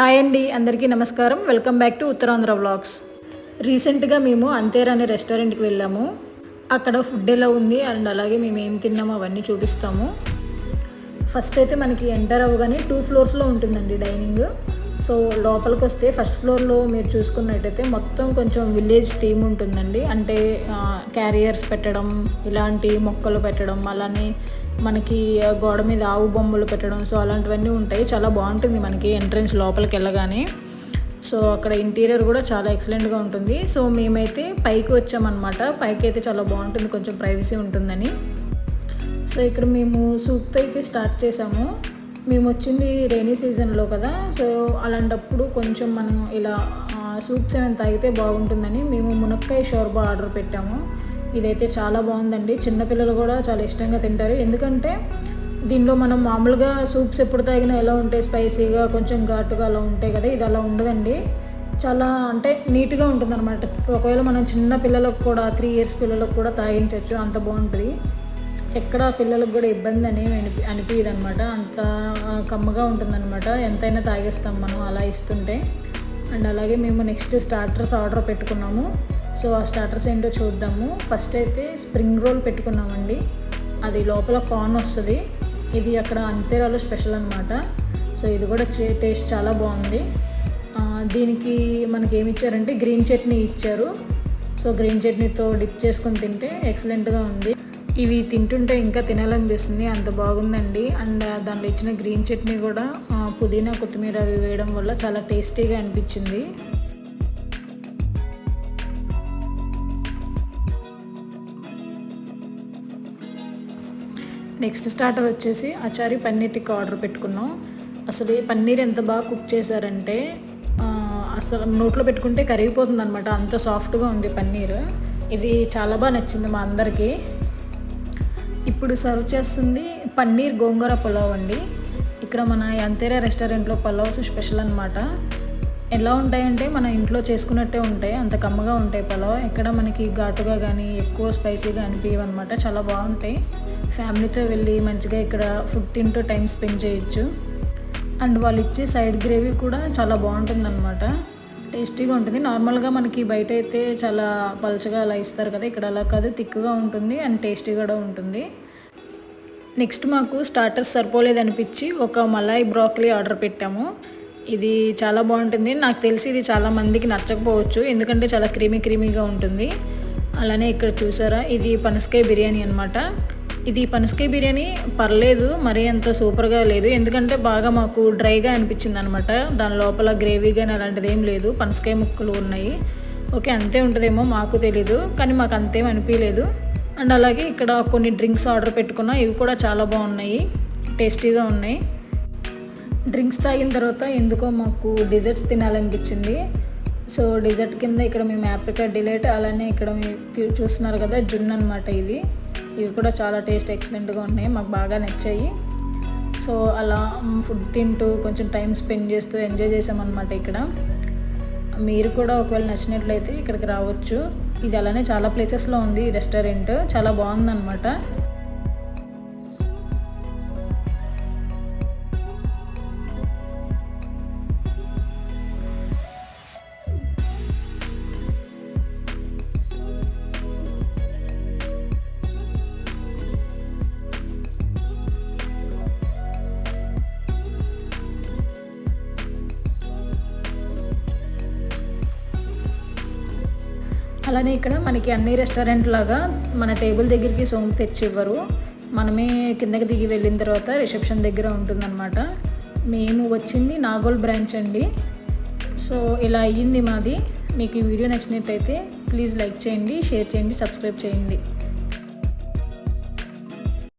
Hi అండి అందరికీ నమస్కారం. Welcome back to Uttarandhra vlogs. రీసెంట్గా మేము అంతేర్ అనే రెస్టారెంట్కి వెళ్ళాము. అక్కడ ఫుడ్ ఎలా ఉంది అండ్ అలాగే మేము ఏం తిన్నాము అవన్నీ చూపిస్తాము. ఫస్ట్ అయితే మనకి ఎంటర్ అవ్వగానే టూ ఫ్లోర్స్లో ఉంటుందండి డైనింగ్. సో లోపలికి వస్తే ఫస్ట్ ఫ్లోర్లో మీరు చూసుకున్నట్టయితే మొత్తం కొంచెం విలేజ్ థీమ్ ఉంటుందండి. అంటే క్యారియర్స్ పెట్టడం ఇలాంటి మొక్కలు పెట్టడం అలానే మనకి గోడ మీద ఆవు బొమ్మలు పెట్టడం సో అలాంటివన్నీ ఉంటాయి. చాలా బాగుంటుంది మనకి ఎంట్రన్స్ లోపలికి వెళ్ళగానే సో అక్కడ ఇంటీరియర్ కూడా చాలా ఎక్సలెంట్గా ఉంటుంది. సో మేమైతే పైకి వచ్చామన్నమాట. పైకి అయితే చాలా బాగుంటుంది. కొంచెం ప్రైవసీ ఉంటుందని. సో ఇక్కడ మేము సూప్తో అయితే స్టార్ట్ చేసాము. మేము వచ్చింది రైనీ సీజన్లో కదా సో అలాంటప్పుడు కొంచెం మనం ఇలా సూప్స్ ఏమైనా తాగితే బాగుంటుందని మేము మునక్కాయ షోర్బా ఆర్డర్ పెట్టాము. ఇదైతే చాలా బాగుందండి. చిన్నపిల్లలు కూడా చాలా ఇష్టంగా తింటారు. ఎందుకంటే దీనిలో మనం మామూలుగా సూప్స్ ఎప్పుడు తాగినా ఎలా ఉంటాయి? స్పైసీగా కొంచెం ఘాటుగా అలా ఉంటాయి కదా ఇది అలా ఉండదండి. చాలా అంటే నీట్గా ఉంటుంది అనమాట ఒకవేళ మనం చిన్న పిల్లలకు కూడా త్రీ ఇయర్స్ పిల్లలకు కూడా తాగించవచ్చు అంత బాగుంటుంది. ఎక్కడ పిల్లలకు కూడా ఇబ్బంది అని అనిపి అనిపించదు అనమాట అంత కమ్మగా ఉంటుందన్నమాట. ఎంతైనా తాగేస్తాం మనం అలా ఇస్తుంటే. అండ్ అలాగే మేము నెక్స్ట్ స్టార్టర్స్ ఆర్డర్ పెట్టుకున్నాము. సో ఆ స్టార్టర్స్ ఏంటో చూద్దాము. ఫస్ట్ అయితే స్ప్రింగ్ రోల్ పెట్టుకున్నామండి. అది లోపల కార్న్ వస్తుంది. ఇది అక్కడ అంతేరాలో స్పెషల్ అనమాట సో ఇది కూడా టేస్ట్ చాలా బాగుంది. దీనికి మనకి ఏమి ఇచ్చారంటే గ్రీన్ చట్నీ ఇచ్చారు. సో గ్రీన్ చట్నీతో డిప్ చేసుకొని తింటే ఎక్సలెంట్గా ఉంది. ఇవి తింటుంటే ఇంకా తినాలనిపిస్తుంది అంత బాగుందండి. అండ్ దాంట్లో ఇచ్చిన గ్రీన్ చట్నీ కూడా పుదీనా కొత్తిమీర అవి వేయడం వల్ల చాలా టేస్టీగా అనిపించింది. నెక్స్ట్ స్టార్టర్ వచ్చేసి అచారి పన్నీర్ టిక్కా ఆర్డర్ పెట్టుకున్నాం. అసలు ఈ పన్నీర్ ఎంత బాగా కుక్ చేశారంటే అసలు నోట్లో పెట్టుకుంటే కరిగిపోతుంది అనమాట అంత సాఫ్ట్గా ఉంది పన్నీర్. ఇది చాలా బాగా నచ్చింది మా అందరికీ. ఇప్పుడు సర్వ్ చేస్తుంది పన్నీర్ గోంగూర పులావ్ అండి. ఇక్కడ మన అంతేరా రెస్టారెంట్లో పలావ్స్ స్పెషల్ అనమాట ఎలా ఉంటాయంటే మన ఇంట్లో చేసుకున్నట్టే ఉంటాయి. అంత కమ్మగా ఉంటాయి పలావ్. ఎక్కడ మనకి ఘాటుగా కానీ ఎక్కువ స్పైసీగా అనిపించవు అనమాట చాలా బాగుంటాయి. ఫ్యామిలీతో వెళ్ళి మంచిగా ఇక్కడ ఫుడ్ తింటూ టైం స్పెండ్ చేయొచ్చు. అండ్ వాళ్ళు ఇచ్చే సైడ్ గ్రేవీ కూడా చాలా బాగుంటుందన్నమాట. టేస్టీగా ఉంటుంది. నార్మల్గా మనకి బయట అయితే చాలా పలుచగా అలా ఇస్తారు కదా ఇక్కడ అలా కాదు. థిక్గా ఉంటుంది అండ్ టేస్టీ కూడా ఉంటుంది. నెక్స్ట్ మాకు స్టార్టర్స్ సరిపోలేదు అనిపించి ఒక మలాయి బ్రాకలీ ఆర్డర్ పెట్టాము. ఇది చాలా బాగుంటుంది. నాకు తెలిసి ఇది చాలా మందికి నచ్చకపోవచ్చు. ఎందుకంటే చాలా క్రీమీ క్రీమీగా ఉంటుంది. అలానే ఇక్కడ చూసారా? ఇది పనసకాయ బిర్యానీ అనమాట ఇది పనసకాయ బిర్యానీ పర్లేదు మరీ అంత సూపర్గా లేదు. ఎందుకంటే బాగా మాకు డ్రైగా అనిపించింది అనమాట దాని లోపల గ్రేవీ కానీ అలాంటిది ఏం లేదు. పనసకాయ ముక్కలు ఉన్నాయి. ఓకే అంతే ఉంటుందేమో మాకు తెలీదు. కానీ మాకు అంతేం అనిపించలేదు అండ్ అలాగే ఇక్కడ కొన్ని డ్రింక్స్ ఆర్డర్ పెట్టుకున్నా. ఇవి కూడా చాలా బాగున్నాయి. టేస్టీగా ఉన్నాయి. డ్రింక్స్ తాగిన తర్వాత ఎందుకో మాకు డిజర్ట్స్ తినాలనిపించింది. సో డిజర్ట్ కింద ఇక్కడ మేము ఆప్రికా డిలైట్ అలానే ఇక్కడ మీరు చూస్తున్నారు కదా జున్ అనమాట ఇది. ఇవి కూడా చాలా టేస్ట్ ఎక్సలెంట్గా ఉన్నాయి మాకు బాగా నచ్చాయి. సో అలా ఫుడ్ తింటూ కొంచెం టైం స్పెండ్ చేస్తూ ఎంజాయ్ చేసామన్నమాట ఇక్కడ. మీరు కూడా ఒకవేళ నచ్చినట్లయితే ఇక్కడికి రావచ్చు. ఇది అలానే చాలా ప్లేసెస్లో ఉంది ఈ రెస్టారెంట్ చాలా బాగుందన్నమాట. అలానే ఇక్కడ మనకి అన్ని రెస్టారెంట్ లాగా మన టేబుల్ దగ్గరికి సోము తెచ్చి ఇవ్వరు మనమే కిందకి దిగి వెళ్ళిన తర్వాత రిసెప్షన్ దగ్గర ఉంటుందన్నమాట. మేము వచ్చింది నాగోల్ బ్రాంచ్ అండి. సో ఇలా అయ్యింది మాది. మీకు ఈ వీడియో నచ్చినట్టయితే ప్లీజ్ లైక్ చేయండి షేర్ చేయండి సబ్స్క్రైబ్ చేయండి.